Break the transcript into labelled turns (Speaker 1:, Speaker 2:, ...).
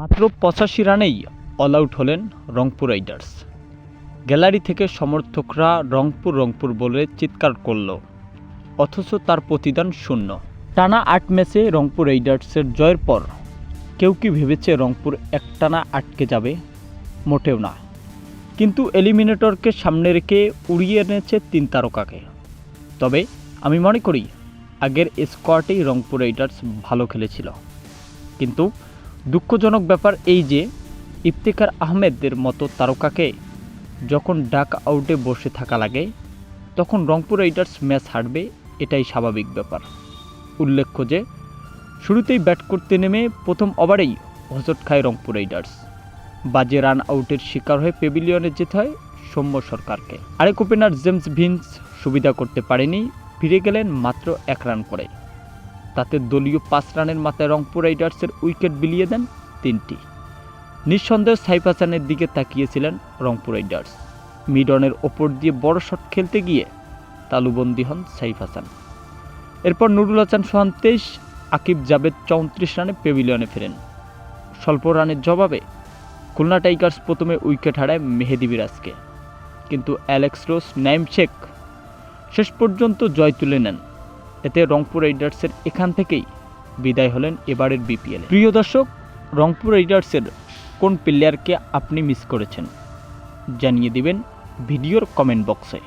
Speaker 1: মাত্র পঁচাশি রানেই all out হলেন রংপুর রাইডার্স। গ্যালারি থেকে সমর্থকরা রংপুর রংপুর বলে চিৎকার করল, অথচ তার প্রতিদান শূন্য। টানা আট ম্যাচে রংপুর রাইডার্সের জয়ের পর কেউ কি ভেবেছে রংপুর একটানা আটকে যাবে? মোটেও না। কিন্তু এলিমিনেটরকে সামনে রেখে উড়িয়ে এনেছে তিন তারকাকে। তবে আমি মনে করি আগের স্কোয়াডেই রংপুর রাইডার্স ভালো খেলেছিল। কিন্তু দুঃখজনক ব্যাপার এই যে, ইফতেখার আহমেদের মতো তারকাকে যখন ডাক আউটে বসে থাকা লাগে, তখন রংপুর রাইডার্স ম্যাচ হারবে এটাই স্বাভাবিক ব্যাপার। উল্লেখ্য যে, শুরুতেই ব্যাট করতে নেমে প্রথম ওভারেই হজট খায় রংপুর রাইডার্স। বাজে রান আউটের শিকার হয়ে পেভিলিয়নে যেতে হয় সৌম্য সরকারকে। আরেক ওপেনার জেমস ভিন্স সুবিধা করতে পারেনি, ফিরে গেলেন মাত্র এক রান করে। তাতে দলীয় পাঁচ রানের মাথায় রংপুর রাইডার্সের উইকেট বিলিয়ে দেন তিনটি। নিঃসন্দেহ সাইফ হাসানের দিকে তাকিয়েছিলেন রংপুর রাইডার্স। মিডনের ওপর দিয়ে বড় শট খেলতে গিয়ে তালুবন্দি হন সাইফ হাসান। এরপর নুরুল হাসান সোহান তেইশ, আকিব জাবেদ চৌত্রিশ রানে পেভিলিয়নে ফেরেন। স্বল্প রানের জবাবে খুলনা টাইগার্স প্রথমে উইকেট হারায় মেহেদি বিরাজকে। কিন্তু অ্যালেক্স রোস, নাইম শেখ শেষ পর্যন্ত জয় তুলে নেন। এতে রংপুর রাইডার্সের এখান থেকেই বিদায় হলেন এবারের বিপিএল। প্রিয় দর্শক, রংপুর রাইডার্সের কোন প্লেয়ারকে আপনি মিস করেছেন? জানিয়ে দিবেন ভিডিওর কমেন্ট বক্সে